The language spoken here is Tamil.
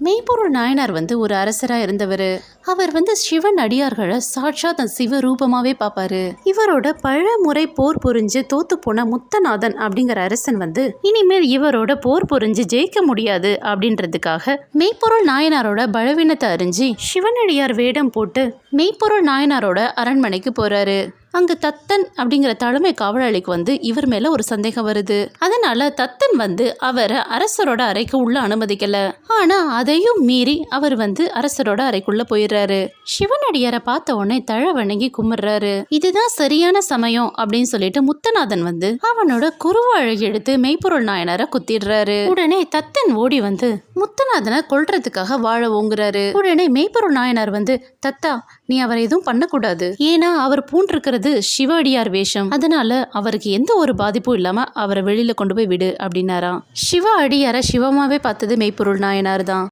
மெய்ப்பொருள் நாயனார் வந்து ஒரு அரசராக இருந்தவர். அவர் வந்து சிவன் அடியார்களை சாட்சா தன் சிவ ரூபமாகவே பார்ப்பாரு இவரோட பழமுறை போர் புரிஞ்சு தோத்து போன முத்தநாதன் அப்படிங்கிற அரசன் வந்து இனிமேல் இவரோட போர் புரிஞ்சு ஜெயிக்க முடியாது அப்படின்றதுக்காக மெய்ப்பொருள் நாயனாரோட பலவீனத்தை அறிஞ்சு சிவனடியார் வேடம் போட்டு மெய்ப்பொருள் நாயனாரோட அரண்மனைக்கு போறாரு. அங்கு தத்தன் அப்படிங்கிற தலைமை காவலாளிக்கு வந்து இவர் மேல ஒரு சந்தேகம் வருது. அதனால தத்தன் வந்து அவரை அரசரோட அறைக்கு உள்ள அனுமதிக்கல. ஆனா அதையும் மீறி அவர் வந்து அரசரோட அறைக்குள்ள போயிடுறாரு. சிவனடியாரை பார்த்த உடனே தழ வணங்கி கும்பிடுறாரு இதுதான் சரியான சமயம் அப்படின்னு சொல்லிட்டு முத்தநாதன் வந்து அவனோட குருவாழை எடுத்து மெய்ப்பொருள் நாயனாரை குத்திடுறாரு. உடனே தத்தன் ஓடி வந்து விஸ்வநாதனை கொல்றதுக்காக வாழ ஓங்குறாரு. உடனே மெய்ப்பொருள் நாயனார் வந்து தத்தா நீ அவரை எதுவும் பண்ணக்கூடாது. ஏன்னா அவர் பூண்டிருக்கிறது சிவாடியார் வேஷம். அதனால அவருக்கு எந்த ஒரு பாதிப்பும் இல்லாம அவரை வெளியில கொண்டு போய் விடு அப்படின்னாராம். சிவா அடியாரை சிவமாவே பார்த்தது மெய்ப்பொருள் நாயனார் தான்.